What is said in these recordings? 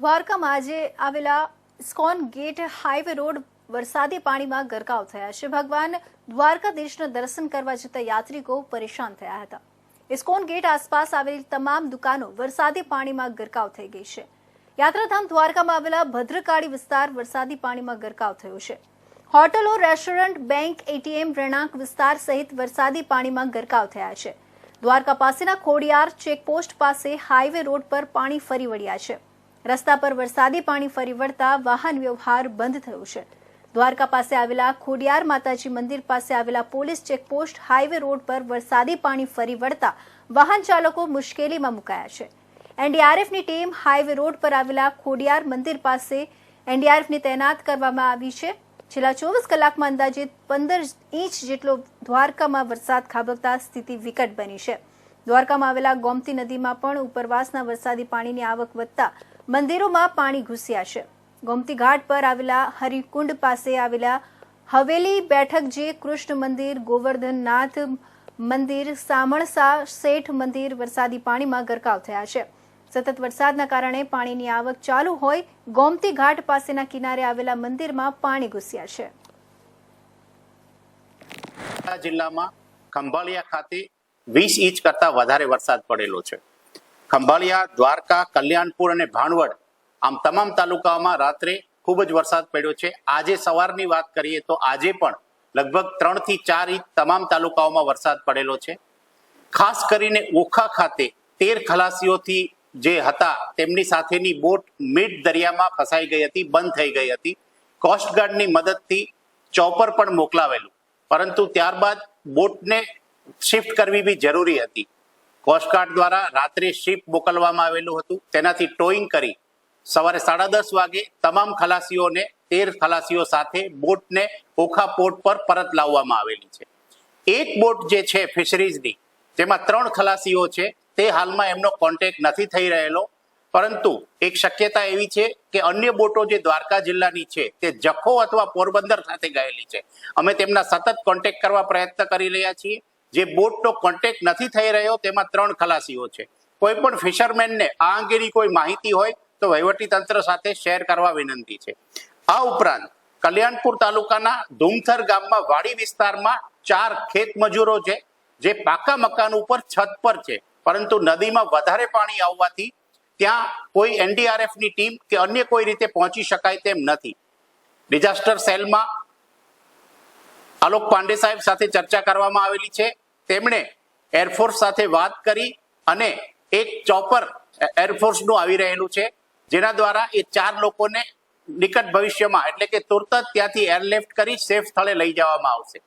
દ્વારકામાં આજે આવેલા ઇસ્કોન ગેટ હાઈવે રોડ વરસાદી પાણીમાં ગરકાવ થયા છે. ભગવાન દ્વારકાધીશના દર્શન કરવા જતા યાત્રિકો પરેશાન થયા હતા. ઇસ્કોન ગેટ આસપાસ આવેલી તમામ દુકાનો વરસાદી પાણીમાં ગરકાવ થઈ ગઈ છે. યાત્રાધામ દ્વારકામાં આવેલા ભદ્રકાળી વિસ્તાર વરસાદી પાણીમાં ગરકાવ થયો છે. હોટલો રેસ્ટોરન્ટ, બેંક, એટીએમ રહેણાંક વિસ્તાર સહિત વરસાદી પાણીમાં ગરકાવ થયા છે. દ્વારકા પાસેના ખોડિયાર ચેકપોસ્ટ પાસે હાઈવે રોડ પર પાણી ફરી વળ્યા છે. રસ્તા પર વરસાદી પાણી ફરી વળતા વાહન વ્યવહાર બંધ થયો છે. દ્વારકા પાસે આવેલા ખોડિયાર માતાજી મંદિર પાસે આવેલા પોલીસ ચેકપોસ્ટ હાઈવે રોડ પર વરસાદી પાણી ફરી વળતા વાહન ચાલકો મુશ્કેલીમાં મુકાયા છે. એનડીઆરએફની ટીમ હાઈવે રોડ પર આવેલા ખોડિયાર મંદિર પાસે એનડીઆરએફની તૈનાત કરવામાં આવી છે. છેલ્લા ચોવીસ કલાકમાં અંદાજિત પંદર ઇંચ જેટલો દ્વારકામાં વરસાદ ખાબકતા સ્થિતિ વિકટ બની છે. દ્વારકામાં આવેલા ગોમતી નદીમાં પણ ઉપરવાસના વરસાદી પાણીની આવક વધતા મંદિરોમાં પાણી ઘૂસ્યા છે. ગોમતી ઘાટ પર આવેલા હરિકુંડ પાસે આવેલા હવેલી બેઠક જે કૃષ્ણ મંદિર, ગોવર્ધનનાથ મંદિર, સામણસા શેઠ મંદિર વરસાદી પાણીમાં ગરકાવ થયા છે. સતત વરસાદના કારણે પાણીની આવક ચાલુ હોય, ગોમતી ઘાટ પાસેના કિનારે આવેલા મંદિરમાં પાણી ઘૂસ્યા છે. જિલ્લામાં ખંભાળિયા ખાતે વીસ ઇંચ કરતા વધારે વરસાદ પડેલો છે. ખંભાળિયા, દ્વારકા, કલ્યાણપુર અને ભાણવડ આમ તમામ તાલુકાઓમાં રાત્રે ખૂબ જ વરસાદ પડ્યો છે. આજે સવારની વાત કરીએ તો આજે પણ લગભગ ત્રણથી ચાર ઇંચ તમામ તાલુકાઓમાં વરસાદ પડેલો છે. ખાસ કરીને ઓખા ખાતે તેર ખલાસીઓથી જે હતા તેમની સાથેની બોટ મિડ દરિયામાં ફસાઈ ગઈ હતી, બંધ થઈ ગઈ હતી. કોસ્ટગાર્ડની મદદથી ચોપર પણ મોકલાવેલું. પરંતુ ત્યારબાદ બોટને શિફ્ટ કરવી બી જરૂરી હતી. કોસ્ટગાર્ડ દ્વારા રાત્રે શિપ મોકલવામાં આવેલું હતું. તેનાથી ટોઈંગ કરી સવારે સાડા દસ વાગે તમામ ખલાસીઓને, તેર ખલાસીઓ સાથે બોટને ઓખા પોર્ટ પર પરત લાવવામાં આવેલી છે. એક બોટ જે છે ફિશરીઝની, તેમાં ત્રણ ખલાસીઓ છે. તે હાલમાં એમનો કોન્ટેક્ટ નથી થઈ રહેલો. પરંતુ એક શક્યતા એવી છે કે અન્ય બોટો જે દ્વારકા જિલ્લાની છે, તે જખો અથવા પોરબંદર સાથે ગયેલી છે. અમે તેમના સતત કોન્ટેક્ટ કરવા પ્રયત્ન કરી રહ્યા છીએ. જે બોટનો કોન્ટેક્ટ નથી થઈ રહ્યો, તેમાં ત્રણ ખલાસીઓ છે. કોઈ પણ ફિશરમેનને આ અંગેની કોઈ માહિતી હોય, તો તંત્ર સાથે શેર કરવા વિનંતી છે. આ ઉપરાંત, કલ્યાણપુર તાલુકાના ધૂમથર ગામમાં વાડી વિસ્તારમાં ચાર ખેત મજૂરો છે, જે પાકા મકાન ઉપર છત પર છે. પરંતુ નદીમાં વધારે પાણી આવવાથી ત્યાં કોઈ એનડીઆરએફની ટીમ કે અન્ય કોઈ રીતે પહોંચી શકાય તેમ નથી. ડિઝાસ્ટર સેલમાં આલોક પાંડે સાહેબ સાથે ચર્ચા કરવામાં આવેલી છે. તેમણે એરફોર્સ સાથે વાત કરી અને એક ચોપર એરફોર્સનું આવી રહેલું છે, જેના દ્વારા એ ચાર લોકોને નિકટ ભવિષ્યમાં, એટલે કે તુરત જ ત્યાંથી એરલિફ્ટ કરી સેફ સ્થળે લઈ જવામાં આવશે.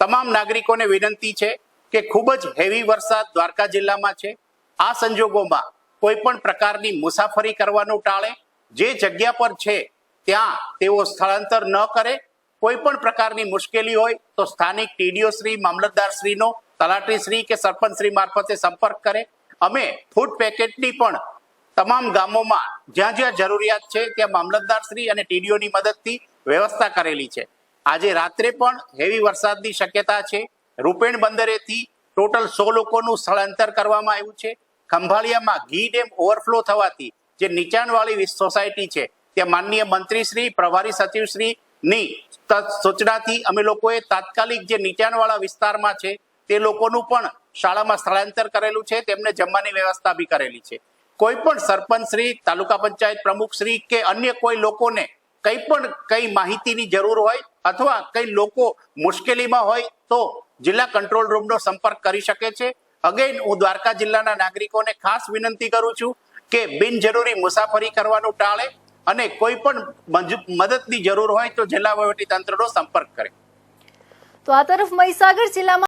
તમામ નાગરિકોને વિનંતી છે કે ખૂબ જ હેવી વરસાદ દ્વારકા જિલ્લામાં છે. આ સંજોગોમાં કોઈ પણ પ્રકારની મુસાફરી કરવાનું ટાળે. જે જગ્યા પર છે, ત્યાં તેઓ સ્થળાંતર ન કરે. કોઈ પણ પ્રકારની મુશ્કેલી હોય તો સ્થાનિક ટીડીઓ શ્રી, મામલતદાર શ્રીનો, તલાટી શ્રી કે સરપંચ શ્રી મારફતે સંપર્ક કરે. અમે ફૂડ પેકેટની પણ તમામ ગામોમાં જ્યાં જ્યાં જરૂરિયાત છે ત્યાં મામલતદાર શ્રી અને ટીડીઓની મદદથી વ્યવસ્થા કરેલી છે. આજે રાત્રે પણ હેવી વરસાદની શક્યતા છે. રૂપેણ બંદરેથી ટોટલ સો લોકોનું સ્થળાંતર કરવામાં આવ્યું છે. ખંભાળિયામાં ઘી ડેમ ઓવરફ્લો થવાથી જે નીચાણવાળી સોસાયટી છે, ત્યાં માનનીય મંત્રીશ્રી પ્રભારી સચિવશ્રી ની સૂચનાથી અમે લોકોએ તાત્કાલિક જે નીચાણવાળા વિસ્તારમાં છે, તે લોકોનું પણ શાળામાં સ્થળાંતર કરેલું છે, તેમને જમવાની વ્યવસ્થા બી કરેલી છે. કોઈ પણ સરપંચ શ્રી, તાલુકા પંચાયત પ્રમુખ શ્રી કે અન્ય કોઈ લોકોને કંઈ પણ કઈ માહિતીની જરૂર હોય અથવા કઈ લોકો મુશ્કેલીમાં હોય તો જિલ્લા કંટ્રોલ રૂમનો સંપર્ક કરી શકે છે. અગેન હું દ્વારકા જિલ્લાના નાગરિકોને ખાસ વિનંતી કરું છું કે બિનજરૂરી મુસાફરી કરવાનું ટાળે. અને કોઈ પણ મદદની જરૂર હોય તો જિલ્લા વહીવટી તંત્રનો સંપર્ક કરે. તો આ તરફ મહીસાગર જિલ્લામાં